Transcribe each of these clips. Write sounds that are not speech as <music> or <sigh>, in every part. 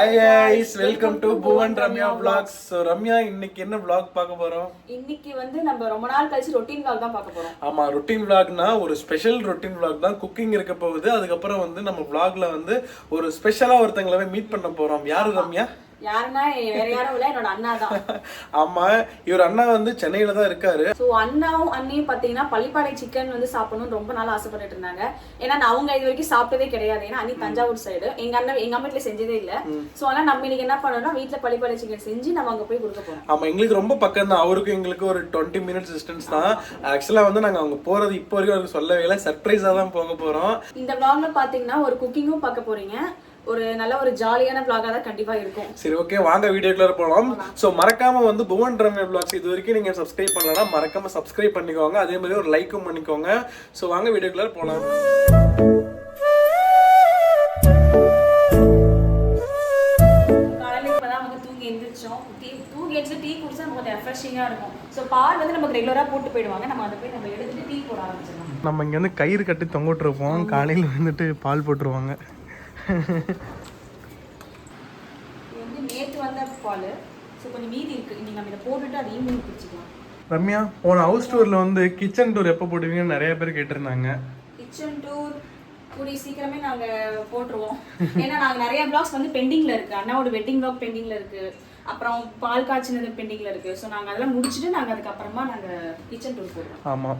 Hi guys welcome to Bhuvan Ramya vlogs. So Ramya இன்னைக்கு என்ன vlog பார்க்க போறோம்? இன்னைக்கு வந்து நம்ம ரொம்ப நாள் கழிச்சு ரொட்டீன் vlog தான் பார்க்க போறோம். ஆமா ரொட்டீன் vlogனா ஒரு ஸ்பெஷல் ரொட்டீன் vlog தான். குக்கிங் இருக்க போகுது. அதுக்கப்புறம் வந்து நம்ம vlogல வந்து ஒரு ஸ்பெஷலா ஒருத்தங்கள மீட் பண்ண போறோம். யாரு ரம்யா? யாருன்னா வேற யாரும் இல்ல என்னோட அண்ணா தான். ஆமா இவர் அண்ணா வந்து சென்னையில தான் இருக்காரு. ஸோ அண்ணாவும் அண்ணியும் பார்த்தீங்கன்னா பள்ளிப்பாறை சிக்கன் வந்து சாப்பிடணும்னு ரொம்ப நாள் ஆசைப்பட்டுட்டு இருந்தாங்க. ஏன்னா நான் அவங்க இது வரைக்கும் சாப்பிட்டதே கிடையாது. ஏன்னா அண்ணி தஞ்சாவூர் சைடு எங்க அண்ணன் எங்க அம்மா வீட்டுல செஞ்சதே இல்ல. ஸோ அதனால நம்ம இன்னைக்கு என்ன பண்ணோம்னா வீட்டுல பள்ளிப்பாறை சிக்கன் செஞ்சு நம்ம அங்க போய் கொடுக்க போறோம். ஆமா எங்களுக்கு ரொம்ப பக்கம் தான். அவருக்கும் எங்களுக்கு ஒரு டுவெண்ட்டி மினிட்ஸ் டிஸ்டன்ஸ் தான். ஆக்சுவலா வந்து நாங்க அவங்க போறது இப்போ வரைக்கும் அவருக்கு சொல்லவே இல்லை. சர்ப்ரைஸா தான் போக போறோம். இந்த vlogல பாத்தீங்கன்னா ஒரு குக்கிங்கும் பார்க்க போறீங்க. ஒரு நல்ல ஒரு ஜாலியான vlog-ஆ தான் கண்டிப்பா இருக்கும். சரி ஓகே வாங்க வீடியோக்குள்ள போகலாம் ஸோ மறக்காம வந்து புவன் ரம்யா vlogs இது வரைக்கும் நீங்க சப்ஸ்கிரைப் பண்ணலன்னா மறக்காம சப்ஸ்கிரைப் பண்ணிக்கோங்க. அதே மாதிரி ஒரு லைக்கும் பண்ணிக்கோங்க. ஸோ வாங்க வீடியோக்குள்ள போகலாம் காலையில இப்பதான் வந்து தூங்கி எந்திரிச்சோம். டீ தூங்கி எந்திரிச்சு டீ குடிச்சா நமக்கு கொஞ்சம் ரெஃப்ரெஷிங்கா இருக்கும். ஸோ பால் வந்து நமக்கு ரெகுலரா போட்டு போயிடுவாங்க. நம்ம அதை போய் நம்ம எடுத்துட்டு டீ போட ஆரம்பிச்சிடலாம். நம்ம இங்க வந்து கயிறு கட்டி தொங்கிட்டுருப்போம் காலையில் வந்துட்டு பால் போட்டுருவாங்க. இது வந்து நேற்று வந்த பால் ஸோ கொஞ்சம் மீதி இருக்கு. இன்னைக்கு நம்ம இதை போட்டுட்டு அதை ஈவினிங் குடிச்சிக்கலாம் ரம்யா போன ஹவுஸ் டூர்ல வந்து கிச்சன் டூர் எப்போ போடுவீங்கன்னு நிறைய பேர் கேட்டிருந்தாங்க. கிச்சன் டூர் கூடிய சீக்கிரமே நாங்க போட்டுருவோம். ஏன்னா நாங்க நிறைய பிளாக்ஸ் வந்து பெண்டிங்ல இருக்கு. அண்ணாவோட வெட்டிங் பிளாக் பெண்டிங்ல இருக்கு. அப்புறம் பால் காய்ச்சினது பெண்டிங்ல இருக்கு. ஸோ நாங்க அதெல்லாம் முடிச்சுட்டு நாங்க அதுக்கப்புறமா நாங்க கிச்சன் டூர் போடுவோம். ஆமா.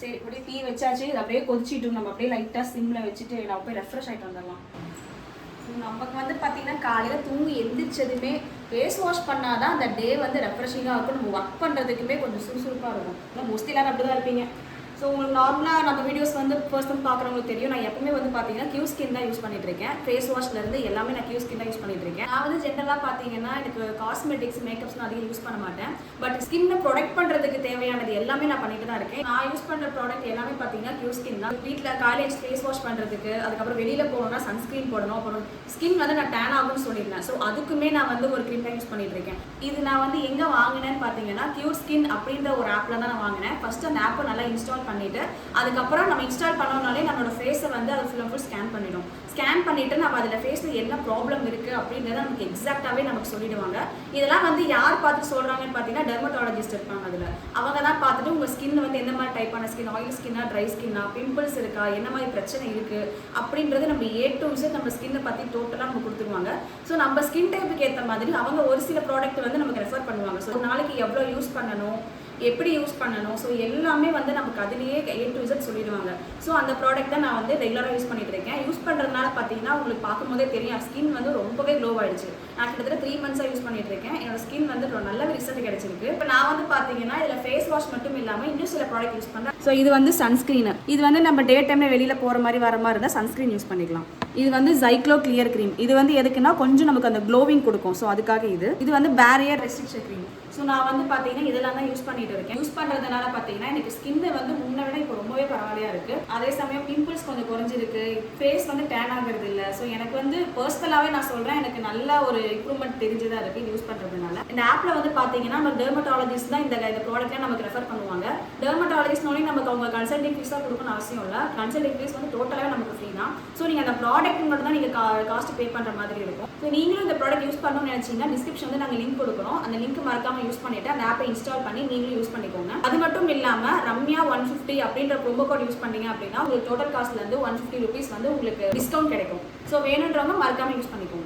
சரி அப்படியே தீ வச்சாச்சு. இது அப்படியே கொதிச்சிட்டு நம்ம அப்படியே லைட்டாக சிம்மில் வச்சுட்டு நம்ம போய் ரெஃப்ரெஷ் ஆகிட்டு வந்துடலாம். நமக்கு வந்து பார்த்தீங்கன்னா காலையில் தூங்கி எந்திரிச்சதுமே ஃபேஸ் வாஷ் பண்ணாதான் அந்த டே வந்து ரெஃப்ரெஷிங்காக இருக்கும். நம்ம ஒர்க் பண்ணுறதுக்குமே கொஞ்சம் சுறுசுறுப்பாக இருக்கும். மோஸ்ட்லி எல்லாரும் அப்படி தான் இருப்பீங்க. ஸோ உங்களுக்கு நார்மலாக நம்ம வீடியோஸ் வந்து ஃபர்ஸ்ட் டைம் பார்க்குறவங்களுக்கு தெரியும். நான் எப்பவுமே வந்து பார்த்தீங்கன்னா கியூ ஸ்கின் தான் யூஸ் பண்ணிட்டு இருக்கேன். ஃபேஸ் வாஷ்லேருந்து எல்லாமே நான் கியூ ஸ்கின் தான் யூஸ் பண்ணிட்டு இருக்கேன். நான் வந்து ஜென்ரலாக பார்த்தீங்கன்னா எனக்கு காஸ்மெட்டிக்ஸ் மேக்கப்ஸ்லாம் அதிகம் யூஸ் பண்ண மாட்டேன். பட் ஸ்கின்னை ப்ரொடெக்ட் பண்ணுறதுக்கு தேவையானது எல்லாமே நான் பண்ணிட்டு தான் இருக்கேன். நான் யூஸ் பண்ணுற ப்ராடக்ட் எல்லாமே பார்த்தீங்கன்னா கியூ ஸ்கின் தான். வீட்டில் காலேஜ் ஃபேஸ் வாஷ் பண்ணுறதுக்கு அதுக்கப்புறம் வெளியில் போகணும்னா சன்ஸ்க்ரீன் போடணும். அப்புறம் ஸ்கின் வந்து நான் டேன் ஆகும்னு சொல்லியிருந்தேன். ஸோ அதுக்குமே நான் வந்து ஒரு க்ரீம் தான் யூஸ் பண்ணிட்டு இருக்கேன். இது நான் வந்து எங்கே வாங்கினேன்னு பார்த்தீங்கன்னா கியூ ஸ்கின் அப்படின்ற ஒரு ஆப்பில் தான் நான் வாங்கினேன். ஃபஸ்ட்டு அந்த ஆப்பை நல்லா இன்ஸ்டால் பண்ணிவிட்டு அதுக்கப்புறம் நம்ம இன்ஸ்டால் பண்ணோம்னாலே நம்மளோட ஃபேஸை வந்து அதை ஃபுல் ஃபுல் ஸ்கேன் பண்ணிடும். ஸ்கேன் பண்ணிவிட்டு நம்ம அதில் ஃபேஸில் என்ன ப்ராப்ளம் இருக்குது அப்படின்றத நமக்கு எக்ஸாக்டாகவே நமக்கு சொல்லிடுவாங்க. இதெல்லாம் வந்து யார் பார்த்து சொல்கிறாங்கன்னு பார்த்தீங்கன்னா டெர்மட்டாலஜிஸ்ட் இருப்பாங்க அதில். அவங்க தான் பார்த்துட்டு உங்கள் ஸ்கின் வந்து எந்த மாதிரி டைப்பான ஸ்கின் ஆயில் ஸ்கின்னா ட்ரை ஸ்கின்னா பிம்பிள்ஸ் இருக்கா என்ன மாதிரி பிரச்சனை இருக்குது அப்படின்றது நம்ம ஏ டு Z நம்ம ஸ்கின்னை பற்றி டோட்டலாக நம்ம கொடுத்துருவாங்க. ஸோ நம்ம ஸ்கின் டைப்புக்கு ஏற்ற மாதிரி அவங்க ஒரு சில ப்ராடக்ட் வந்து நமக்கு ரெஃபர் பண்ணுவாங்க. ஸோ நாளைக்கு எவ்வளோ யூஸ் பண்ணணும் எப்படி யூஸ் பண்ணணும்? ஸோ எல்லாமே வந்து நமக்கு அதுலேயே ஏ டு Z சொல்லிடுவாங்க. ஸோ அந்த ப்ராடக்ட் தான் நான் வந்து ரெகுலராக யூஸ் பண்ணிட்டு இருக்கேன். யூஸ் பண்ணுறதுனால பார்த்தீங்கன்னா உங்களுக்கு பார்க்கும்போதே தெரியும் ஸ்கின் வந்து ரொம்பவே க்ளோ ஆயிடுச்சு. நான் கிட்டத்தட்ட த்ரீ மந்த்ஸாக யூஸ் பண்ணிட்டு இருக்கேன். என்னோட ஸ்கின் வந்து ஒரு நல்ல ரிசல்ட் கிடைச்சிருக்கு. இப்போ நான் வந்து பார்த்தீங்கன்னா இதில் ஃபேஸ் வாஷ் மட்டும் இல்லாமல் இன்னும் சில ப்ராடக்ட் யூஸ் பண்ணுறேன் ஸோ இது வந்து சன்ஸ்க்ரீன் இது வந்து நம்ம டே டைமில் வெளியில் போகிற மாதிரி வர மாதிரி இருந்தால் சன்ஸ்க்ரீன் யூஸ் பண்ணிக்கலாம். இது வந்து ஜைக்ளோ கிளியர் க்ரீம் இது வந்து எதுக்குன்னா கொஞ்சம் நமக்கு அந்த க்ளோவிங் கொடுக்கும். ஸோ அதுக்காக இது. இது வந்து பேரியர் ரெஸ்ட்ரிக்ஷன் க்ரீம் ஸோ நான் வந்து பார்த்தீங்கன்னா இதெல்லாம் தான் யூஸ் பண்ணிட்டு இருக்கேன். யூஸ் பண்ணுறதுனால பார்த்தீங்கன்னா எனக்கு ஸ்கின் வந்து முன்ன விட இப்போ ரொம்பவே பரவாயில்லையா இருக்கு. அதே சமயம் பிம்பிள்ஸ் கொஞ்சம் குறைஞ்சிருக்கு. ஃபேஸ் வந்து டேன் ஆகுறது இல்லை. ஸோ எனக்கு வந்து பர்சனலாகவே நான் சொல்கிறேன் எனக்கு நல்ல ஒரு இம்ப்ரூவ்மெண்ட் தெரிஞ்சதாக இருக்குது யூஸ் பண்ணுறதுனால இந்த ஆப்பில் வந்து பார்த்தீங்கன்னா நம்ம டெர்மட்டாலஜிஸ்ட் தான் இந்த இந்த ப்ராடக்ட்லாம் நமக்கு ரெஃபர் பண்ணுவாங்க. டெர்மட்டாலஜிஸ்ட்னாலே நமக்கு அவங்க கன்சல்டிங் ஃபீஸாக கொடுக்கணும்னு அவசியம் இல்லை. கன்சல்டிங் ஃபீஸ் வந்து டோட்டலாக நமக்கு ஃப்ரீ தான். ஸோ நீங்கள் அந்த ப்ராடக்ட் மட்டும் தான் நீங்கள் கா காஸ்ட் பே பண்ணுற மாதிரி இருக்கும். ஸோ நீங்களும் இந்த ப்ராடக்ட் யூஸ் பண்ணணும்னு நினச்சிங்கன்னா டிஸ்கிரிப்ஷன் வந்து நாங்கள் லிங்க் கொடுக்குறோம். அந்த லிங்க் மறக்காம யூஸ் பண்ணிட்டு அந்த ஆப்பை இன்ஸ்டால் பண்ணி நீங்களும் யூஸ் பண்ணிக்கோங்க. அது மட்டும் இல்லாமல் ரம்யா ஒன் ஃபிஃப்டி அப்படின்ற ப்ரோமோ கோட் யூஸ் பண்ணீங்க அப்படின்னா உங்களுக்கு டோட்டல் காஸ்ட்லேருந்து ஒன் ஃபிஃப்டி ருபீஸ் வந்து உங்களுக்கு டிஸ்கவுண்ட் கிடைக்கும். ஸோ வேணுன்றவங்க மறக்காம யூஸ் பண்ணிக்கோங்க.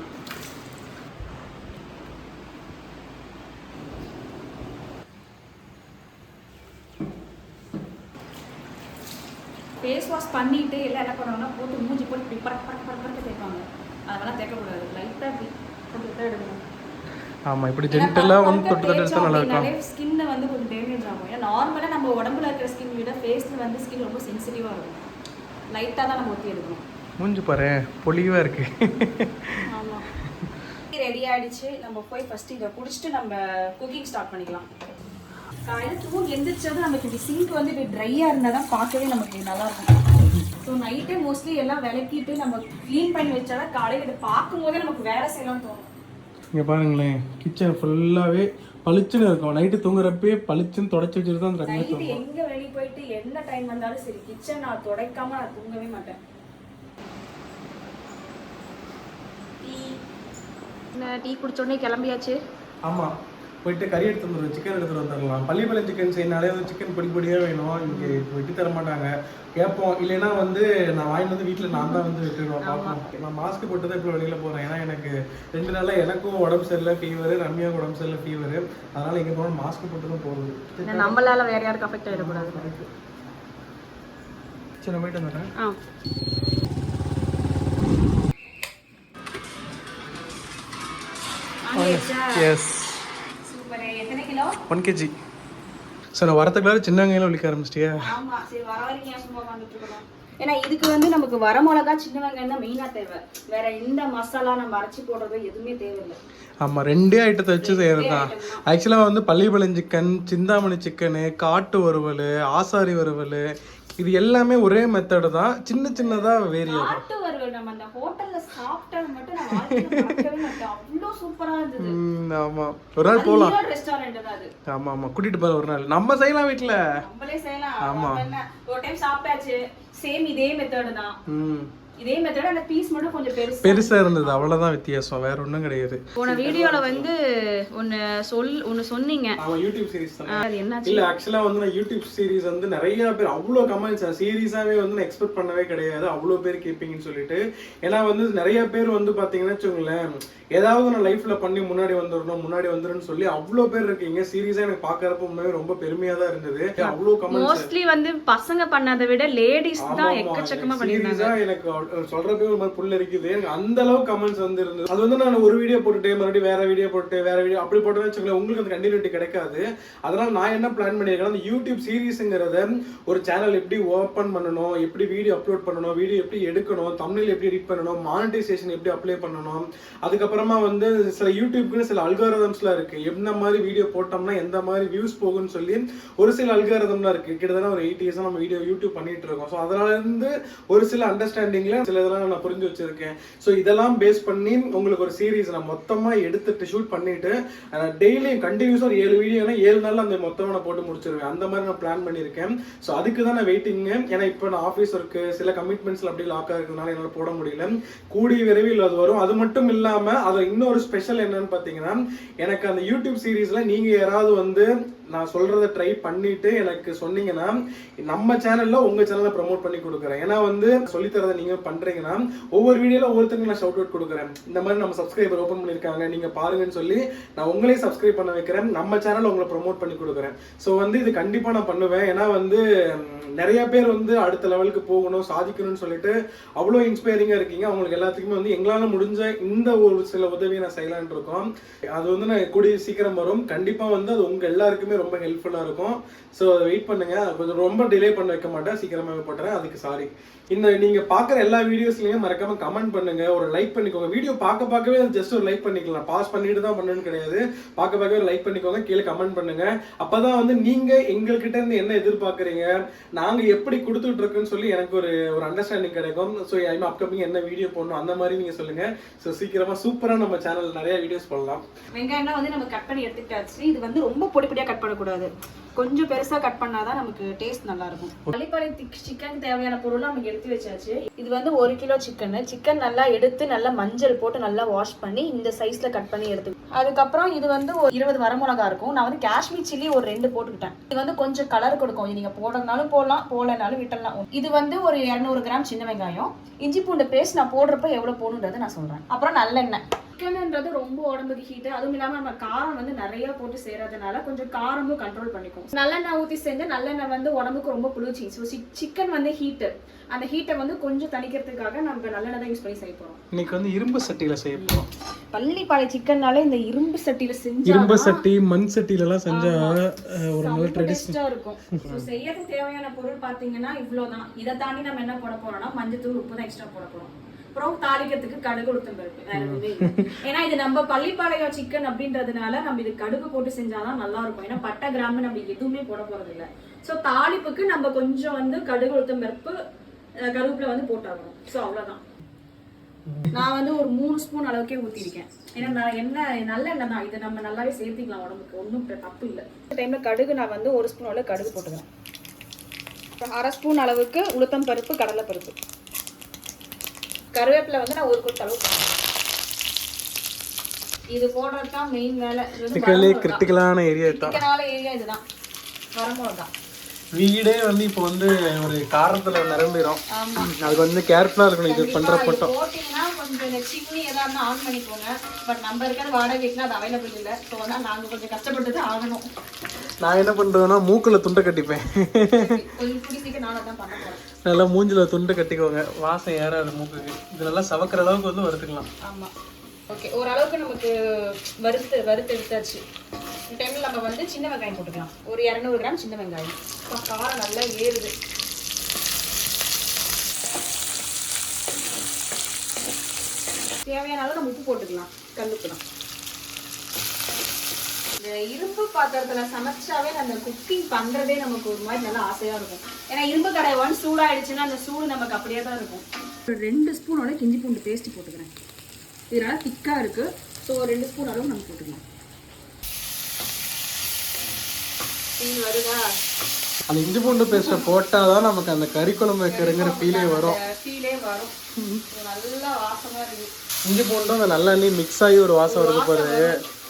ஃபேஸ் வாஷ் பண்ணிட்டு எல்லாம் என்ன பண்ணுவாங்கன்னா போட்டு மூஞ்சி போட்டு இப்படி பறக்க பறக்க பறக்க பறக்க தேய்ப்பாங்க. அதெல்லாம் தேய்க்கக்கூடாது. லைட்டாக இப்படி போட்டு எடுக்கணும். ஆமா இப்படி ஜென்டலாக வந்து தொட்டு தொட்டு எடுத்தா நல்லா இருக்கும். ஸ்கின்னை வந்து கொஞ்சம் டேமேஜ் ஆகும். ஏன்னா நார்மலாக நம்ம உடம்புல இருக்கிற ஸ்கின் விட ஃபேஸில் வந்து ஸ்கின் ரொம்ப சென்சிட்டிவாக இருக்கும். லைட்டாக தான் நம்ம ஊற்றி எடுக்கணும். மூஞ்சி பாரு பொலிவா இருக்கு. ஆமாம் ரெடி <laughs> ஆயிடுச்சு. நம்ம போய் ஃபர்ஸ்ட் இதை குடிச்சிட்டு நம்ம குக்கிங் ஸ்டார்ட் பண்ணிக்கலாம். காலையில் தூங்கி எந்திரிச்சது நமக்கு இப்படி சிங்க் வந்து இப்படி ட்ரையாக இருந்தால் தான் பார்க்கவே நமக்கு நல்லா இருக்கும். ஸோ நைட்டே மோஸ்ட்லி எல்லாம் விளக்கிட்டு நம்ம க்ளீன் பண்ணி வச்சாதான் காலையில் இதை பார்க்கும்போதே நமக்கு வேலை செய்யலாம்னு தோணும். இங்க பாருங்களேன் கிச்சன் ஃபுல்லாவே பளிச்சுன்னு இருக்கும். நைட்டு தூங்குறப்பே பளிச்சுன்னு தொடச்சி வச்சுட்டு தான் தூங்கும் எங்க வெளிய போயிட்டு என்ன டைம் வந்தாலும் சரி கிச்சன் நான் துடைக்காம நான் தூங்கவே மாட்டேன். என்ன டீ குடிச்சோடனே கிளம்பியாச்சு? ஆமா. போயிட்டு கறி எடுத்து வந்துடுவோம் சிக்கன் எடுத்துட்டு வந்துடலாம். பள்ளிப்பாளையம் சிக்கன் செய்யினாலே வந்து சிக்கன் பொடி பொடியாக வேணும். இங்கே வெட்டி தர மாட்டாங்க. கேட்போம். இல்லைன்னா வந்து நான் வாங்கிட்டு வந்து வீட்டில் நான் தான் வந்து வெட்டிடுவேன் பார்ப்போம். நான் மாஸ்க் போட்டு தான் இப்போ வெளியில் போகிறேன் ஏன்னா எனக்கு ரெண்டு நாளாக எனக்கும் உடம்பு சரியில்லை ஃபீவர் ரம்யாவுக்கு உடம்பு சரியில்லை ஃபீவர் அதனால எங்கே போகணும் மாஸ்க் போட்டு தான் போகுது நம்மளால வேற யாருக்கும் அஃபெக்ட் ஆயிடக்கூடாது. சரி போயிட்டு வந்துடுறேன். ஆ. Yes kilo one KG sir நான் வரத்துக்குள்ளார சின்ன வெங்காயம் ஒழிக்க ஆரம்பிச்சிட்டியா? ஆமா சரி வர வரைக்கும் ஏன் சும்மா உட்காந்துட்டு இருக்கணும்? ஏன்னா இதுக்கு வந்து நமக்கு வர மிளகா சின்ன வெங்காயம் தான் மெயினா தேவை. வேற எந்த மசாலா நம்ம அரைச்சி போடுறதோ எதுவுமே தேவையில்லை. ஆமாம் ரெண்டே ஐட்டத்தை வச்சு செய்கிறது தான். ஆக்சுவலாக வந்து பள்ளிப்பாளையம் சிக்கன் சிந்தாமணி சிக்கனு காட்டு வறுவல் ஆசாரி வறுவல் இது எல்லாமே ஒரே மெத்தடு தான். சின்ன சின்னதாக வேரி ஆகும் காட்டு வறுவல் நம்ம அந்த ஹோட்டல்ல சாப்பிட்டது மட்டும் நான் வாழ்க்கையில மறக்கவே மாட்டேன். அவ்வளோ சூப்பரா இருந்தது. ம், ஆமா. ஒரு நாள் போகலாம் ரெஸ்டாரண்ட் தான் அது. ஆமா ஆமா. கூட்டிட்டு போற ஒரு நாள். நம்ம செய்யலாம் வீட்ல. நம்மளே செய்யலாம். நம்ம என்ன? ஒரு டைம் சாப்பிட்டாச்சு. சேம் இதே மெத்தட் தான். ம். இதே மெத்தட் அந்த பீஸ் மட்டும் கொஞ்சம் பெருசு பெருசா இருந்தது. அவ்வளவுதான் வித்தியாசம். வேற ஒண்ணும் கிடையாது. போன வீடியோல வந்து ஒன்னு சொல் ஒன்னு சொன்னீங்க. ஆமா யூடியூப் சீரிஸ் தான். அது என்னாச்சு? இல்ல ஆக்சுவலா வந்து நான் யூடியூப் சீரிஸ் வந்து நிறைய பேர் அவ்வளோ கமெண்ட்ஸ் சீரியஸாவே வந்து நான் எக்ஸ்பெக்ட் பண்ணவே கிடையாது. அவ்வளோ பேர் கேட்பீங்கன்னு சொல்லிட்டு. ஏன்னா வந்து நிறைய பேர் வந்து பாத்தீங்கன்னா வச்சுக்கோங்களேன் ஏதாவது நான் லைஃப்ல பண்ணி முன்னாடி வந்துடணும் முன்னாடி வந்துருன்னு சொல்லி அவ்வளோ பேர் இருக்கீங்க. சீரியஸா எனக்கு பாக்குறப்ப உண்மையாவே ரொம்ப பெருமையா தான் இருந்தது. அவ்வளோ கமெண்ட்ஸ் மோஸ்ட்லி வந்து பசங்க பண்ணதை விட லேடிஸ் தான் எக்கச்சக்கமா பண்ணிருந்தாங்க எனக்கு சொல்றப்பவே ஒரு மாதிரி புல் இருக்குது எனக்கு அந்த அளவுக்கு கமெண்ட்ஸ் வந்து இருந்தது அது வந்து நான் ஒரு வீடியோ போட்டுட்டு மறுபடியும் வேற வீடியோ போட்டு வேற வீடியோ அப்படி போட்டு வச்சுக்கோங்களேன் உங்களுக்கு அந்த கண்டினியூட்டி கிடைக்காது. அதனால நான் என்ன பிளான் பண்ணியிருக்கேன் அந்த யூடியூப் சீரீஸுங்கிறத ஒரு சேனல் எப்படி ஓப்பன் பண்ணணும் எப்படி வீடியோ அப்லோட் பண்ணணும் வீடியோ எப்படி எடுக்கணும் தமிழில் எப்படி எடிட் பண்ணணும் மானிட்டைசேஷன் எப்படி அப்ளை பண்ணணும் அதுக்கப்புறமா வந்து சில யூடியூப்க்குன்னு சில அல்காரதம்ஸ்லாம் இருக்கு. எந்த மாதிரி வீடியோ போட்டோம்னா எந்த மாதிரி வியூஸ் போகும்னு சொல்லி ஒரு சில அல்காரதம்லாம் இருக்கு. கிட்டத்தட்ட ஒரு எயிட் இயர்ஸாக நம்ம வீடியோ யூடியூப் பண்ணிட்டு இருக்கோம். ஸோ அதனால இருந்து ஒரு சில அண்டர்ஸ்டாண்டிங்ல சில இதெல்லாம் நான் புரிஞ்சு வச்சிருக்கேன். ஸோ இதெல்லாம் பேஸ் பண்ணி உங்களுக்கு ஒரு சீரீஸ் நான் மொத்தமாக எடுத்துட்டு ஷூட் பண்ணிட்டு டெய்லியும் கண்டினியூஸாக ஒரு ஏழு வீடியோனா ஏழு நாளில் அந்த மொத்தமாக நான் போட்டு முடிச்சிருவேன். அந்த மாதிரி நான் பிளான் பண்ணியிருக்கேன். ஸோ அதுக்கு தான் நான் வெயிட்டிங்க ஏன்னா இப்போ நான் ஆஃபீஸ் இருக்குது சில கமிட்மெண்ட்ஸில் அப்படி லாக் இருக்கிறதுனால என்னால் போட முடியல. கூடிய விரைவில் அது வரும். அது மட்டும் இல்லாமல் அதில் இன்னொரு ஸ்பெஷல் என்னன்னு பார்த்தீங்கன்னா எனக்கு அந்த யூடியூப் சீரீஸில் நீங்கள் யாராவது வந்து நான் சொல்றதை ட்ரை பண்ணிட்டு எனக்கு சொன்னீங்கன்னா நம்ம சேனல்ல உங்க சேனலை ப்ரமோட் பண்ணி கொடுக்குறேன். ஏன்னா வந்து சொல்லித்தரதை நீங்க பண்றீங்கன்னா ஒவ்வொரு வீடியோல ஒவ்வொருத்தருக்கு நான் ஷவுட் அவுட் கொடுக்குறேன். இந்த மாதிரி நம்ம சப்ஸ்கிரைபர் ஓப்பன் பண்ணிருக்காங்க நீங்க பாருங்கன்னு சொல்லி நான் உங்களையும் சப்ஸ்கிரைப் பண்ண வைக்கிறேன். நம்ம சேனலில் உங்களை ப்ரமோட் பண்ணி கொடுக்குறேன். ஸோ வந்து இது கண்டிப்பா நான் பண்ணுவேன். ஏன்னா வந்து நிறைய பேர் வந்து அடுத்த லெவலுக்கு போகணும் சாதிக்கணும்னு சொல்லிட்டு அவ்வளோ இன்ஸ்பைரிங்காக இருக்கீங்க. அவங்களுக்கு எல்லாத்துக்குமே வந்து எங்களால் முடிஞ்ச இந்த ஒரு சில உதவியை நான் செய்யலான் இருக்கோம். அது வந்து நான் கூடிய சீக்கிரம் வரும். கண்டிப்பாக வந்து அது உங்கள் எல்லாருக்குமே ரொம்ப ஹெல்ப்ஃபுல்லா இருக்கும். ஸோ வெயிட் பண்ணுங்க. கொஞ்சம் ரொம்ப டிலே பண்ண வைக்க மாட்டேன். சீக்கிரமாவே போட்டுறேன். அதுக்கு சாரி இந்த நீங்க பாக்குற எல்லா வீடியோஸ்லயும் மறக்காம கமெண்ட் பண்ணுங்க. ஒரு லைக் பண்ணிக்கோங்க. வீடியோ பார்க்க பார்க்கவே ஜஸ்ட் ஒரு லைக் பண்ணிக்கலாம். பாஸ் பண்ணிட்டு தான் பண்ணணும்னு கிடையாது. பார்க்க பார்க்கவே லைக் பண்ணிக்கோங்க. கீழே கமெண்ட் பண்ணுங்க. அப்பதான் வந்து நீங்க எங்ககிட்ட இருந்து என்ன எதிர்பார்க்கறீங்க? நாங்க எப்படி கொடுத்துட்டு இருக்கோம்னு சொல்லி எனக்கு ஒரு ஒரு அண்டர்ஸ்டாண்டிங் கிடைக்கும். ஸோ ஐம் அப்கமிங் என்ன வீடியோ போடணும் அந்த மாதிரி நீங்க சொல்லுங்க. ஸோ சீக்கிரமா சூப்பரா நம்ம சேனல் நிறைய வீடியோஸ் பண்ணலாம் வெங்காயம்லாம் வந்து நம்ம கட் பண்ணி எடுத்துக்கிட்டாச்சு. இது வந்து ரொம்ப பொடி பொடியா கட் பண்ணக்கூடாது. கொஞ்சம் பெருசா கட் பண்ணாதான் நமக்கு டேஸ்ட் நல்லா இருக்கும். பள்ளிப்பாளையம் சிக்கன் தேவையான பொருள் நமக்கு எடுத்து வச்சாச்சு. இது வந்து ஒரு கிலோ சிக்கன். சிக்கன் நல்லா எடுத்து நல்லா மஞ்சள் போட்டு நல்லா வாஷ் பண்ணி இந்த சைஸ்ல கட் பண்ணி எடுத்து அதுக்கப்புறம் இது வந்து ஒரு இருபது வரமிளகா இருக்கும். நான் வந்து காஷ்மீர் சில்லி ஒரு ரெண்டு போட்டுக்கிட்டேன். இது வந்து கொஞ்சம் கலர் கொடுக்கும். இது நீங்க போடுறதுனாலும் போடலாம் போடலனாலும் விட்டலாம் இது வந்து ஒரு இரநூறு கிராம் சின்ன வெங்காயம். இஞ்சி பூண்டு பேஸ்ட் நான் போடுறப்ப எவ்வளவு போடணுன்றதை நான் சொல்றேன். அப்புறம் நல்லெண்ணெய். சிக்கன்ன்றது ரொம்ப உடம்புக்கு ஹீட் அதுவும் இல்லாம நம்ம காரம் வந்து நிறைய போட்டு செய்யறதுனால கொஞ்சம் காரமும் கண்ட்ரோல் பண்ணிக்கும். நல்லெண்ணெய் ஊத்தி செஞ்சா நல்லெண்ணெய் வந்து உடம்புக்கு ரொம்ப குளிர்ச்சி ஸோ சிக்கன் வந்து ஹீட் அந்த ஹீட்டை வந்து கொஞ்சம் தணிக்கிறதுக்காக நம்ம நல்லெண்ணெய் தான் யூஸ் பண்ணி செய்ய போறோம். இன்னைக்கு வந்து இரும்பு சட்டியில செய்ய போறோம். பள்ளிப்பாளைய சிக்கன்னாலே இந்த இரும்பு சட்டியில செஞ்சா இரும்பு சட்டி மண் சட்டில எல்லாம் செஞ்சா ஒரு நல்ல டேஸ்டா இருக்கும். ஸோ செய்யறதுக்கு தேவையான பொருள் பாத்தீங்கன்னா இவ்வளவுதான். இதை தாண்டி நம்ம என்ன போட போறோம்னா மஞ்சத்தூள் உப்பு தான் எக்ஸ்ட்ரா போட போறோம். அப்புறம் தாளிக்கிறதுக்கு கடுகு உளுத்தம் பருப்பு வேற எதுவுமே ஏன்னா இது நம்ம பள்ளிப்பாளையம் சிக்கன் அப்படின்றதுனால நம்ம இது கடுகு போட்டு செஞ்சாதான் நல்லா இருக்கும் ஏன்னா பட்டை கிராம்பு நம்ம எதுவுமே போட போறது இல்ல ஸோ தாளிப்புக்கு நம்ம கொஞ்சம் வந்து கடுகு உளுத்தம் பருப்பு கருவேப்பில வந்து போட்டாகணும். ஸோ அவ்வளவுதான். நான் வந்து ஒரு மூணு ஸ்பூன் அளவுக்கே ஊற்றிருக்கேன் ஏன்னா நான் என்ன நல்ல எண்ணெய் தான். இதை நம்ம நல்லாவே சேர்த்திக்கலாம் உடம்புக்கு. ஒன்றும் தப்பு இல்லை. இந்த டைமில் கடுகு நான் வந்து ஒரு ஸ்பூன் அளவு கடுகு போட்டுக்கிறேன். அரை ஸ்பூன் அளவுக்கு உளுத்தம் பருப்பு கடலை பருப்பு கருவேப்பிலை வந்து நான் ஒரு கொத்து அளவு போடுறேன். இது போடுறது தான் மெயின் வேலை. கிரிட்டிக்கலான ஏரியா தான். சிக்கனால ஏரியா இதுதான். வரமிளகா வீடே வந்து இப்போ வந்து ஒரு காரத்துல நிரம்பிடும் அதுக்கு வந்து கேர்ஃபுல்லா இருக்கணும். இது பண்ற இது மட்டும் போட்டீங்கன்னா கொஞ்சம் சிம்னி ஏதா இருந்தா ஆன் பண்ணிக்கோங்க. பட் நம்ம இருக்கிற வாடகை வீட்டுல அது அவைலபிள் இல்ல. ஸோ அதனால நாங்க கொஞ்சம் கஷ்டப்பட்டு தான் ஆகணும். நான் என்ன பண்றதுன்னா மூக்குல துண்டை கட்டிப்பேன். கொஞ்சம் கூடி சீக்கிரம் நானும் தான் பண்ண போறேன். நல்லா மூஞ்சில துண்டு கட்டிக்கோங்க. வாசம் ஏறாது மூக்குக்கு. இது நல்லா சவக்கிற அளவுக்கு வந்து வறுத்துக்கலாம். ஆமாம் ஓகே ஓரளவுக்கு நமக்கு வறுத்து வறுத்து எடுத்தாச்சு. இந்த டைமில் நம்ம வந்து சின்ன வெங்காயம் போட்டுக்கலாம். ஒரு இரநூறு கிராம் சின்ன வெங்காயம். இப்போ காரம் நல்லா ஏறுது. தேவையான அளவு நம்ம உப்பு போட்டுக்கலாம். கல்லுப்பு இரும்பு பாத்திரத்துல சமைச்சாவே அந்த குக்கிங் பண்றதே நமக்கு ஒரு மாதிரி நல்லா ஆசையா இருக்கும். ஏன்னா இரும்பு கடை ஒன் சூடாயிடுச்சுன்னா அந்த சூடு நமக்கு அப்படியே தான் இருக்கும். ஒரு ரெண்டு ஸ்பூனோட கிஞ்சி பூண்டு பேஸ்ட் போட்டுக்கிறேன். இதனால திக்கா இருக்கு. ஸோ ரெண்டு ஸ்பூன் அளவு நம்ம போட்டுக்கலாம். வருதா? அந்த இஞ்சி பூண்டு பேஸ்ட்டை போட்டாதான் நமக்கு அந்த கறி குழம்பு வைக்கிறங்கிற ஃபீலே வரும். ஃபீலே வரும். நல்லா வாசமா இருக்கு. இஞ்சி பூண்டும் அந்த நல்லெண்ணெய் மிக்ஸ் ஆகி ஒரு வாசம் வருது பாரு.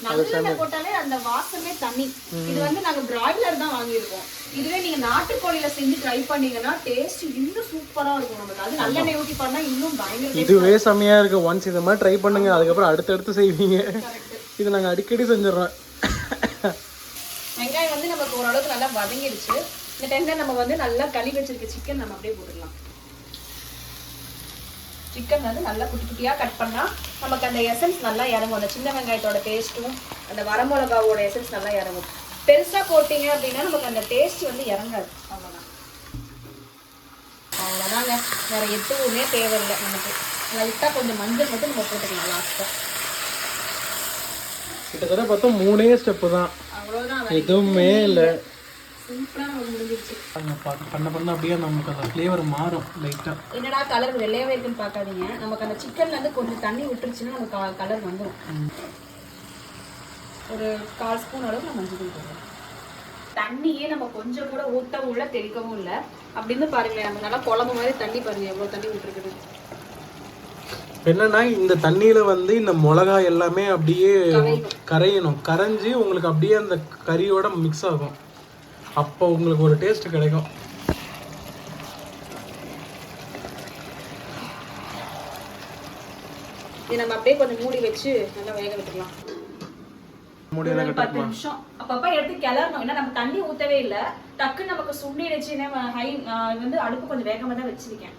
நல்லெண்ணெய் போட்டாலே அந்த வாசமே தனி இது வந்து நாங்க பிராய்லர் தான் வாங்கியிருக்கோம். இதுவே நீங்க நாட்டுக்கோழியில செஞ்சு ட்ரை பண்ணீங்கன்னா டேஸ்ட் இன்னும் சூப்பரா இருக்கும் நமக்கு. அது நல்லெண்ணெய் ஊத்தி பண்ணா இன்னும் பயங்கர இதுவே செம்மையா இருக்கு. ஒன்ஸ் இந்த மாதிரி ட்ரை பண்ணுங்க அதுக்கப்புறம் அடுத்தடுத்து செய்வீங்க. இது நாங்க அடிக்கடி செஞ்சிடறோம். வெங்காயம் வந்து நமக்கு ஓரளவுக்கு நல்லா வதங்கிடுச்சு. இந்த டைம்ல நம்ம வந்து நல்லா கழுவி வச்சிருக்க சிக்கன் நம்ம அப்படியே போட்டுடலாம் சிக்கன் வந்து நல்லா குட்டி குட்டியா கட் பண்ணா நமக்கு அந்த எசன்ஸ் நல்லா இறங்கும். அந்த சின்ன வெங்காயத்தோட டேஸ்ட்டும் அந்த வரமிளகாவோட எசன்ஸ் நல்லா இறங்கும். பெருசா போட்டீங்க அப்படின்னா நமக்கு அந்த டேஸ்ட் வந்து இறங்காது. அவ்வளவுதான். அவ்வளோதாங்க வேற எதுவுமே தேவையில்லை நமக்கு. லைட்டாக கொஞ்சம் மஞ்சள் மட்டும் நம்ம போட்டுக்கலாம் லாஸ்ட்டாக கிட்டத்தட்ட பார்த்தா மூணே ஸ்டெப்பு தான். அவ்வளோதான் எதுவுமே இல்லை. நமக்கு முடிஞ்சிருச்சு. பண்ண பண்ண அப்படியே நமக்கு அந்த ஃப்ளேவர் மாறும் லைட்டாக என்னடா கலர் வெள்ளையாவே இருக்குன்னு பார்க்காதீங்க. நமக்கு அந்த சிக்கன்ல இருந்து கொஞ்சம் தண்ணி விட்டுருச்சுன்னா நமக்கு கலர் வந்துடும் ஒரு கால் ஸ்பூன் அளவுக்கு நம்ம மஞ்சள் தண்ணியே நம்ம கொஞ்சம் கூட ஊற்றவும் இல்லை தெளிக்கவும் இல்லை. அப்படின்னு பாருங்களேன் நம்ம நல்லா குழம்பு மாதிரி தண்ணி பாருங்க எவ்வளோ தண்ணி விட்டுருக்குது என்னன்னா இந்த தண்ணியில வந்து இந்த மிளகா எல்லாமே அப்படியே. கரையணும். கரைஞ்சி உங்களுக்கு அப்படியே அந்த கறியோட மிக்ஸ் ஆகும். அப்போ உங்களுக்கு ஒரு டேஸ்ட் கிடைக்கும். இது நம்ம அப்படியே கொஞ்சம் மூடி வச்சு நல்லா வேக விட்டுக்கலாம். பத்து நிமிஷம். அப்பப்ப எடுத்து கிளறணும். ஏன்னா நம்ம தண்ணி ஊத்தவே இல்ல. டக்குன்னு நமக்கு சுண்டிடுச்சுன்னா ஹை வந்து அடுப்பு கொஞ்சம் வேகமா தான் வச்சிருக்கேன்.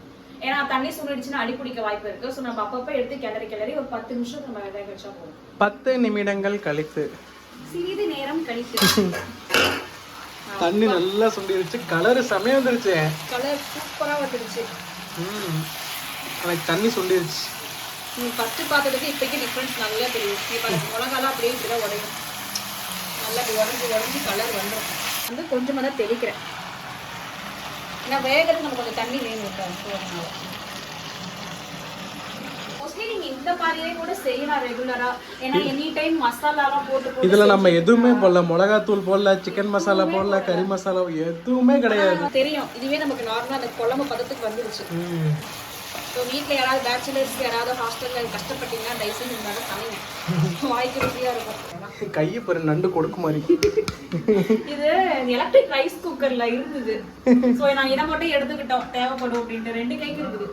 ஏன்னா தண்ணி சுண்டிடுச்சுன்னா அடி பிடிக்க வாய்ப்பு இருக்கு. ஸோ நம்ம அப்பப்ப எடுத்து கிளறி கிளறி ஒரு பத்து நிமிஷம் நம்ம வேக வச்சா போதும். பத்து நிமிடங்கள் கழித்து. சிறிது நேரம் கழித்து. <laughs> தண்ணி நல்லா சுண்டிருச்சு. கலர் செமையா வந்துருச்சு. கலர் சூப்பரா வந்துடுச்சு ம். எனக்கு தண்ணி சுண்டிருச்சு. நீ ஃபர்ஸ்ட் பார்த்ததுக்கு இப்போக்கி டிஃப்ரென்ஸ் நல்லா தெரியும் நீ பாருங்க மிளகாலாம் அப்படியே இப்படிதான் உடையும். நல்லா இப்படி உடஞ்சி உடஞ்சி கலர் வந்துடும் வந்து கொஞ்சமாக தான் தெளிக்கிறேன். ஏன்னா வேகிறதுக்கு நம்ம கொஞ்சம் தண்ணி வேணும் ஸோ அதனால இந்த மாதிரியே கூட செய்யலாம் ரெகுலரா ஏன்னா எனி டைம் மசாலாலாம் போட்டு இதுல நம்ம எதுவுமே போடல. மிளகாத்தூள் போடல சிக்கன் மசாலா போடல கறி மசாலா எதுவுமே கிடையாது. செஞ்சா தெரியும். இதுவே நமக்கு நார்மலாக அந்த குழம்பு பதத்துக்கு வந்துருச்சு. ஸோ வீட்டில் யாராவது பேச்சுலர்ஸ் யாராவது ஹாஸ்டலில் கஷ்டப்பட்டீங்கன்னா தயவுசெய்து இந்த மாதிரி சமைங்க வாய்க்கு ருசியாக இருக்கும். கையை பாரு நண்டு கொடுக்கு மாதிரி. இது எலக்ட்ரிக் ரைஸ் குக்கர்ல இருந்தது. சோ நான் இதை மட்டும் எடுத்துக்கிட்டோம். தேவைப்படும் அப்படின்ட்டு ரெண்டு கைக்கு இருக்குது.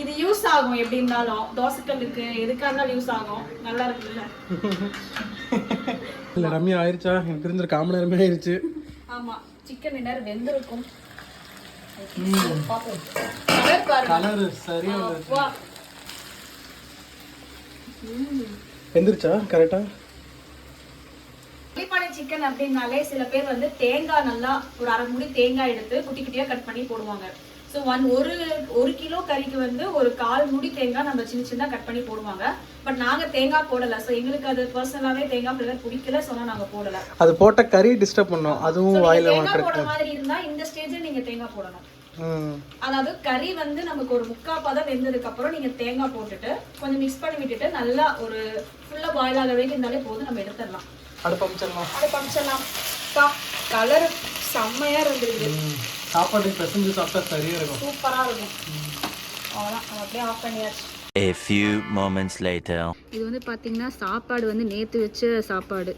இது யூஸ் ஆகும். எப்படி இருந்தாலும் தோசைக்கல்லுக்கு எதுக்கா இருந்தாலும் யூஸ் ஆகும். நல்லா இருக்குல்ல? இல்ல ரம்யா ஆயிருச்சா? எனக்கு தெரிஞ்ச காமன் நேரமே ஆயிருச்சு. ஆமா. சிக்கன் நேரம் வெந்திருக்கும். கலர் சரியா வந்துருச்சு. கரெக்டா புளிப்பானை சிக்கன் அப்படின்னாலே சில பேர் வந்து தேங்காய் நல்லா ஒரு அரை முடி தேங்காய் எடுத்து குட்டி குட்டியா கட் பண்ணி போடுவாங்க. ஸோ ஒன் ஒரு ஒரு கிலோ கறிக்கு வந்து ஒரு கால் முடி தேங்காய் நம்ம சின்ன சின்ன கட் பண்ணி போடுவாங்க. பட் நாங்க தேங்காய் போடல. ஸோ எங்களுக்கு அது பர்சனலாவே தேங்காய் ஃபிளேவர் பிடிக்கல. சொன்னா நாங்க போடல. அது போட்ட கறி டிஸ்டர்ப் பண்ணும். அதுவும் வாயில தேங்காய் போடுற மாதிரி இருந்தா இந்த ஸ்டேஜ்ல நீங்க தேங்காய் போடணும். அதாவது கறி வந்து நமக்கு ஒரு முக்கா பதம் வெந்ததுக்கு அப்புறம் நீங்க தேங்காய் போட்டுட்டு கொஞ்சம் மிக்ஸ் பண்ணி விட்டுட்டு நல்லா ஒரு ஃபுல்லா பாயில் ஆக வரைக்கும் இருந்தாலே போதும். நம்ம எடுத்துடலாம். அடுப்பு அமைச்சிடலாம். அதை பமிச்சிடலாம் பா கலர் செம்மையா இருந்துருக்கு ம். சாப்பாட்டுக்கு பிசைஞ்சு சாப்பிட்டா சரியா இருக்கும். சூப்பரா இருக்கும். அவ்வளோதான் அப்படியே ஆஃப் பண்ணியாச்சு. A few moments later. இது வந்து பார்த்தீங்கன்னா சாப்பாடு வந்து நேற்று வச்ச சாப்பாடு.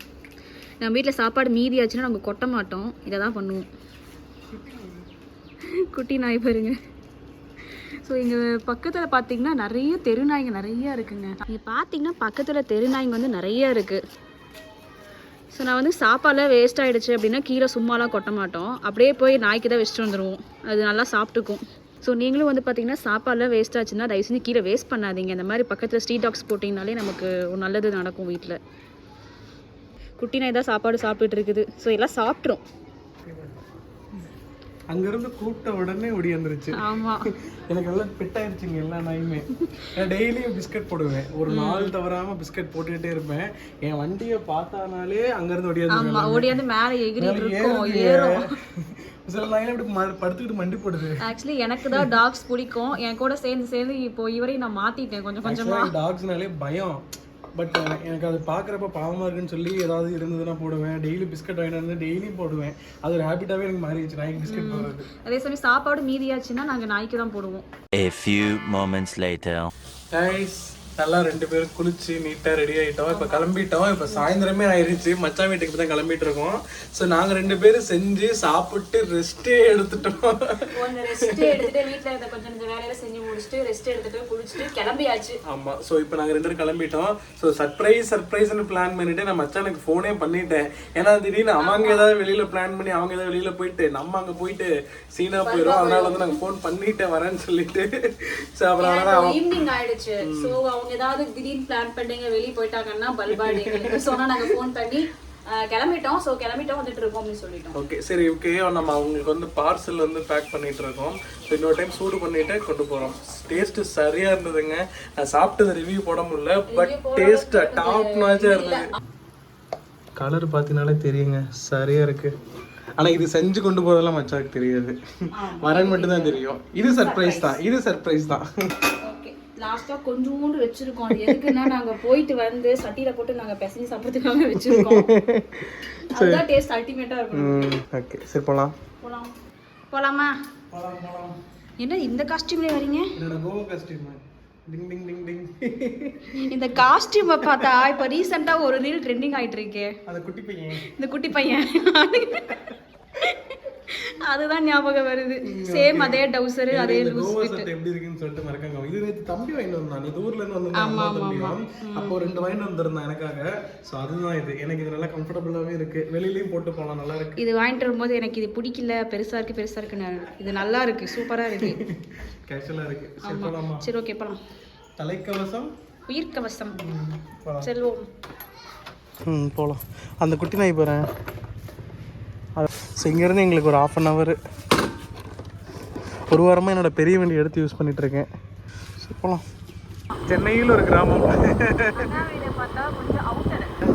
நம்ம வீட்டில் சாப்பாடு மீதி ஆச்சுன்னா நம்ம கொட்ட மாட்டோம். இதை தான் பண்ணுவோம். குட்டி நாய் பாருங்க. ஸோ இங்கே பக்கத்தில் பார்த்தீங்கன்னா நிறைய தெரு நாய்ங்க நிறைய இருக்குங்க. இங்கே பார்த்தீங்கன்னா பக்கத்தில் தெரு நாய்ங்க வந்து நிறைய இருக்குது ஸோ நான் வந்து சாப்பாடுலாம் வேஸ்ட் ஆகிடுச்சு அப்படின்னா கீழே சும்மாலாம் கொட்ட மாட்டோம். அப்படியே போய் நாய்க்கு தான் வச்சுட்டு வந்துடுவோம் அது நல்லா சாப்பிட்டுக்கும். ஸோ நீங்களும் வந்து பார்த்தீங்கன்னா சாப்பாடுலாம் வேஸ்ட் ஆச்சுன்னா தயவு செஞ்சு கீழே வேஸ்ட் பண்ணாதீங்க. இந்த மாதிரி பக்கத்தில் ஸ்ட்ரீட் டாக்ஸ் போட்டிங்கனாலே நமக்கு ஒரு நல்லது நடக்கும் வீட்டில் குட்டி நாய் தான் சாப்பாடு சாப்பிட்டுட்டு இருக்குது. ஸோ எல்லாம் சாப்பிட்ரும் அங்கிருந்து கூப்பிட்ட உடனே ஒடியாந்துருச்சு <laughs> எனக்கு எல்லாம் பெட் ஆயிடுச்சுங்க எல்லா நாயுமே. நான் டெய்லியும் பிஸ்கட் போடுவேன். ஒரு நாள் தவறாம பிஸ்கட் போட்டுக்கிட்டே இருப்பேன். என் வண்டியை பார்த்தானாலே அங்கிருந்து ஒடியாந்து ஆமாம் ஓடியாந்து மேலே எகிரி. ஏறும். <laughs> சில நாயில இப்படி படுத்துக்கிட்டு மண்டி போடுது. ஆக்சுவலி எனக்கு தான் டாக்ஸ் பிடிக்கும். என் கூட சேர்ந்து சேர்ந்து இப்போ இவரையும் நான் மாற்றிட்டேன் கொஞ்சம் கொஞ்சமாக டாக்ஸ்னாலே பயம். பட் எனக்கு அது பார்க்குறப்ப பாவமாக இருக்குன்னு சொல்லி ஏதாவது இருந்ததுன்னா போடுவேன். டெய்லி பிஸ்கட் வாங்கிட்டு வந்து டெய்லியும் போடுவேன். அது ஒரு ஹேபிட்டாகவே எனக்கு மாறிடுச்சு நாய்க்கு பிஸ்கட் போடுறது. அதே சமயம் சாப்பாடு மீதியாச்சுன்னா நாங்கள் நாய்க்கு தான் போடுவோம். A few moments later. Guys நல்லா ரெண்டு பேரும் குளிச்சு நீட்டாக ரெடி ஆகிட்டோம் இப்போ கிளம்பிட்டோம். இப்போ சாயந்தரமே ஆயிருச்சு. மச்சான் வீட்டுக்கு தான் கிளம்பிட்டு இருக்கோம். ஸோ நாங்கள் ரெண்டு பேரும் செஞ்சு சாப்பிட்டு ரெஸ்ட்டே எடுத்துட்டோம். ஒன்று ரெஸ்ட் எடுத்துட்டு வீட்டில் இருந்த கொஞ்சம் கொஞ்சம் வேலையில செஞ்சு முடிச்சுட்டு ரெஸ்ட் எடுத்துட்டு குளிச்சுட்டு கிளம்பியாச்சு. ஆமாம் ஸோ இப்போ நாங்கள் ரெண்டு பேரும் கிளம்பிட்டோம். ஸோ சர்ப்ரைஸ் சர்ப்ரைஸ்னு பிளான் பண்ணிட்டு நான் மச்சானுக்கு ஃபோனே பண்ணிட்டேன். ஏன்னா திடீர்னு அவங்க ஏதாவது வெளியில் பிளான் பண்ணி அவங்க ஏதாவது வெளியில் போயிட்டு நம்ம அங்கே போயிட்டு சீனா போயிடும் அதனால வந்து நாங்கள் ஃபோன் பண்ணிட்டேன் வரேன்னு சொல்லிட்டு. ஸோ அப்புறம் ஈவினிங் ஆயிடுச்சு. சோ அவங்க ஏதாவது திடீர்னு பிளான் பண்ணிங்க வெளியே போயிட்டாங்கன்னா பல்பாடி எங்களுக்கு சொன்னா நாங்க ஃபோன் பண்ணி கிளம்பிட்டோம். சோ கிளம்பிட்டோம் வந்துட்டு இருக்கோம் அப்படின்னு சொல்லிட்டோம். ஓகே சரி ஓகே நம்ம அவங்களுக்கு வந்து பார்சல் வந்து பேக் பண்ணிட்டு இருக்கோம். ஸோ இன்னொரு டைம் சூடு பண்ணிட்டு கொண்டு போகிறோம் டேஸ்ட் சரியா இருந்ததுங்க. நான் சாப்பிட்டது ரிவ்யூ போட முடியல பட் டேஸ்ட் டாப் நாச்சா இருந்தது. கலர் பார்த்தீங்கனாலே தெரியுங்க. சரியா இருக்கு. ஆனா இது செஞ்சு கொண்டு போறதெல்லாம் மச்சாக்கு தெரியாது. வரன் மட்டும் தான் தெரியும். இது சர்ப்ரைஸ் தான். இது சர்ப்ரைஸ் தான். ஓகே லாஸ்டா கொஞ்சோண்டு வச்சிருக்கோம். அது எதுக்குன்னா நாங்க போயிட்டு வந்து சட்டியில போட்டு நாங்க பிசைஞ்சு சாப்பிட்றதுக்காக வச்சிருக்கோம். <laughs> அதுதான் டேஸ்ட் அல்டிமேட்டா இருக்கும் ஓகே சரி போலாம். போலாம். போலாமா? போலாம் போலாம். என்ன இந்த காஸ்டியூம்ல வரீங்க? என்னோட கோவா கஸ்டியூம் டிங் டிங் டிங் டிங். இந்த காஸ்டியூமை பார்த்தா இப்போ ரீசெண்டாக ஒரு ரீல் ட்ரெண்டிங் ஆயிட்டு இருக்கே. அந்த குட்டி பையன். இந்த குட்டி பையன். <laughs> அதுதான் ஞாபகம் வருது. சேம் அதே டவுசரு அதே லூஸ் சட்டை எப்படி இருக்குன்னு சொல்லிட்டு மறக்காங்க இது நேத்து தம்பி வாங்கிட்டு வந்தான். இது ஊர்ல இருந்து வந்திருந்தான் அம்மா தம்பியும். அப்போ ரெண்டு வாங்கிட்டு வந்திருந்தான் எனக்காக. சோ அதுதான் இது. எனக்கு இது நல்லா கம்ஃபர்டபுளாவே இருக்கு. வெளியிலயும் போட்டு போலாம். நல்லா இருக்கு. இது வாங்கிட்டு வரும்போது எனக்கு இது பிடிக்கல. பெருசா இருக்கு பெருசா இருக்குன்னு இது நல்லா இருக்கு. சூப்பரா இருக்கு. <laughs> கேஷுவலா இருக்கு. சரி போலாமா? சரி ஓகே போலாம். தலைக்கவசம்? உயிர் கவசம். போலாம். செல்வோம். ம் போகலாம் அந்த குட்டி நாய் போகிறேன் ஸோ இங்கேருந்து எங்களுக்கு ஒரு ஆஃப் அன் ஹவர் ஒரு வாரமாக என்னோட பெரிய வண்டி எடுத்து யூஸ் பண்ணிகிட்ருக்கேன் இருக்கேன் போகலாம் சென்னையில் ஒரு கிராமம்.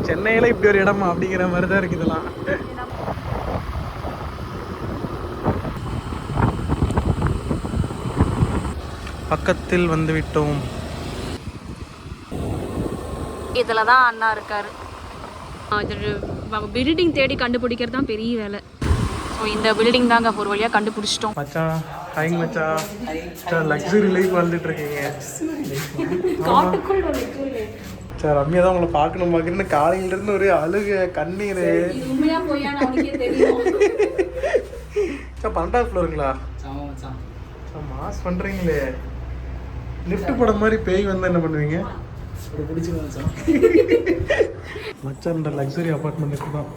சென்னையில் இப்படி ஒரு இடமா அப்படிங்கிற மாதிரி தான் இருக்குது இதெல்லாம். பக்கத்தில் வந்து விட்டோம். இதில் தான் அண்ணா இருக்காரு. பில்டிங் தேடி கண்டுபிடிக்கிறது தான் பெரிய வேலை. ஸோ இந்த பில்டிங் தாங்க ஒரு வழியாக கண்டுபிடிச்சிட்டோம். மச்சான் ஹாய் மச்சான். லக்ஸுரி லைஃப் வாழ்ந்துட்டு இருக்கீங்க. சார் ரம்யா தான் உங்களை பார்க்கணும் பார்க்கணும்னு காலையில இருந்து ஒரே அழுக கண்ணீர். சார் பன்னெண்டாவது ஃப்ளோருங்களா சார் மாஸ் பண்ணுறீங்களே லிஃப்ட் போட மாதிரி பேய் வந்தா என்ன பண்ணுவீங்க? மச்சான் லக்ஸரி அப்பார்ட்மெண்ட்டுக்கு தான்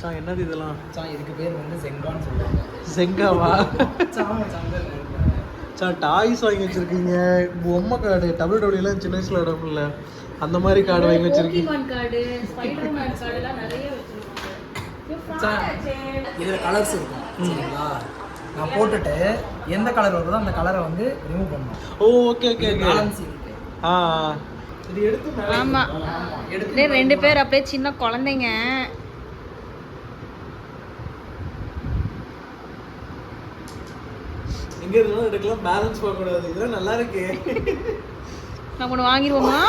சார் என்னது இதெல்லாம்? இதுக்கு பேர் வந்து செங்கான்னு சொல்லுவாங்க. செங்காவா சார் டாய்ஸ் வாங்கி வச்சிருக்கீங்க. பொம்மை கார்டு டபுள் டபுள்யூலாம் சின்ன வயசுல இடம்ல அந்த மாதிரி கார்டு வாங்கி வச்சிருக்கீங்க. இதுல கலர்ஸ் இருக்கும் சரிங்களா? நான் போட்டுட்டு எந்த கலர் வருதோ அந்த கலரை வந்து ரிமூவ் பண்ணணும். ஓ ஓகே ஓகே ஓகே ஆ. ஆமா. இதே ரெண்டு பேர் அப்படியே சின்ன குழந்தைங்க. எங்க இருந்தாலும் எடுக்கலாம். பேலன்ஸ் போக கூடாது. இதெல்லாம் நல்லா இருக்கு. நம்ம ஒன்று வாங்கிடுவோமா?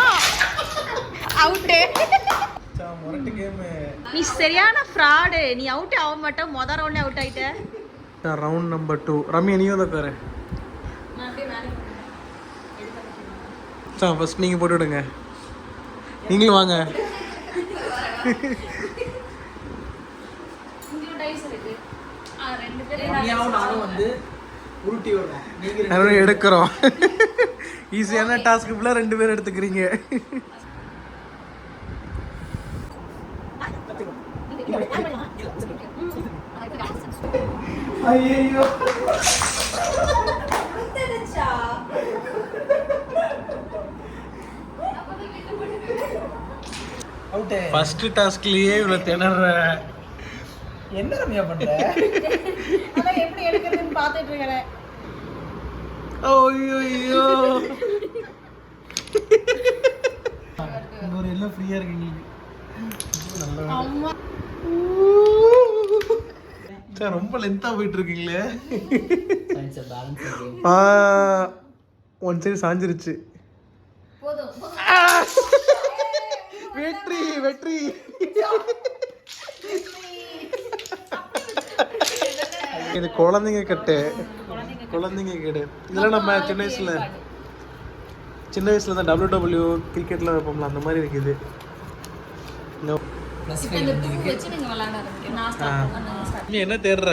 அவுட்டு நீ சரியான ஃப்ராடு நீ அவுட் ஆக மாட்டேன் மொதல் ரவுண்டே அவுட் ஆயிட்ட. ரவுண்ட் நம்பர் டூ ரம்யா நீயும் தான் தரேன் மச்சான் ஃபர்ஸ்ட் நீங்கள் போட்டு விடுங்க. நீங்களும் வாங்க. எடுக்கிறோம். ஈஸியான டாஸ்க்கு ஃபுல்லாக ரெண்டு பேரும் எடுத்துக்கிறீங்க. ஐயோ அவுட்டு ஃபர்ஸ்ட் டாஸ்க்லயே இவ்வளோ திணற. என்ன ரம்யா பண்ற? அதான் எப்படி எடுக்கிறதுன்னு பார்த்துட்டு இருக்கிறேன் ஐயோ ஐயோ இங்க ஒரு எல்லாம் ஃப்ரீயா இருக்கு எங்களுக்கு ரொம்ப லென்த்தா போயிட்டு இருக்கீங்களே பேலன்ஸ் ஆ ஒன் சைடு சாஞ்சிருச்சு. போதும். வெற்றி வெற்றி. இது குழந்தைங்க கட்டு. குழந்தைங்க கட்டு. இதெல்லாம் நம்ம சின்ன வயசுல சின்ன வயசுல தான் டபிள்யூ டபிள்யூ கிரிக்கெட்ல வைப்போம்ல அந்த மாதிரி இருக்குது. நீ என்ன தேடுற.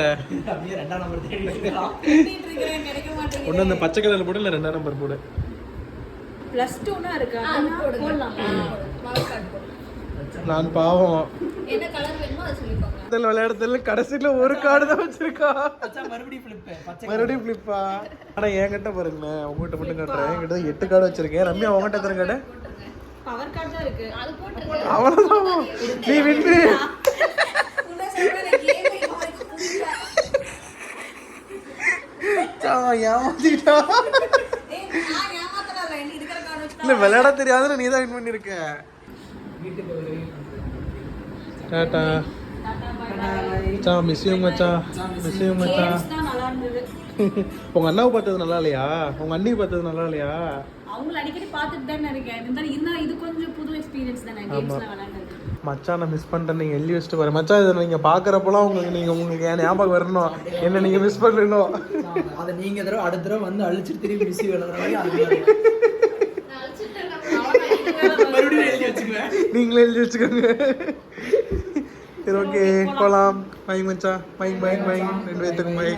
ஒன்று அந்த பச்சை கலர் போடு இல்லை ரெண்டாம் நம்பர் போடு. Plus two னா இருக்கு. போடலாம். நான் பாவம். என்ன கலர் வேணுமோ அதை சொல்லிக்கோங்க. விளையாடுறதுல கடைசியில் ஒரு கார்டு தான் வச்சிருக்கா. மறுபடியும் flip. பச்சை மறுபடியும் ஃப்ளிப்பா ஆனால் என்கிட்ட பாருங்களேன். உங்ககிட்ட மட்டும் காட்டுறேன். என்கிட்ட தான் எட்டு கார்டு வச்சிருக்கேன். ரம்யா உங்ககிட்ட எத்தனை கார்டு பவர் கார்டு தான் இருக்கு. அது போட்டுருக்கேன் அவ்வளோதான் நீ வின்னு ஏமாத்திட்டா இல்லை விளையாட தெரியாதுன்னு நீ தான் வின் பண்ணியிருக்க டாட்டா மச்சான் மிஸ் யூ மச்சான். மிஸ் யூ மச்சான். நல்லா இருந்தது உங்க அண்ணாவை பார்த்தது நல்லா இல்லையா? உங்க அண்ணியை பார்த்தது நல்லா இல்லையா? அவங்கள அடிக்கடி பார்த்துட்டு தானே இருக்கேன். இருந்தாலும் இருந்தாலும் இது கொஞ்சம் புது எக்ஸ்பீரியன்ஸ் தானே கேம்ஸ்லாம் விளையாண்டது மச்சான் நான் மிஸ் பண்ணிட்டேன். நீங்க எழுதி வச்சுட்டு வரேன் மச்சான் இதை நீங்க பாக்குறப்பெல்லாம் உங்களுக்கு நீங்க உங்களுக்கு என் ஞாபகம் வரணும். என்ன நீங்க மிஸ் பண்ணணும். அதை நீங்க தடவை அடுத்த தடவை வந்து அழிச்சிட்டு திரும்பி மிஸ் விளையாடுற <laughs> மாதிரி அது மாதிரி. மறுபடியும் எழுதி வச்சுக்குவேன் நீங்களே எழுதி வச்சுக்கோங்க. சரி ஓகே போலாம். பை மச்சான். பை பை பை ரெண்டு பேத்துக்கும் பை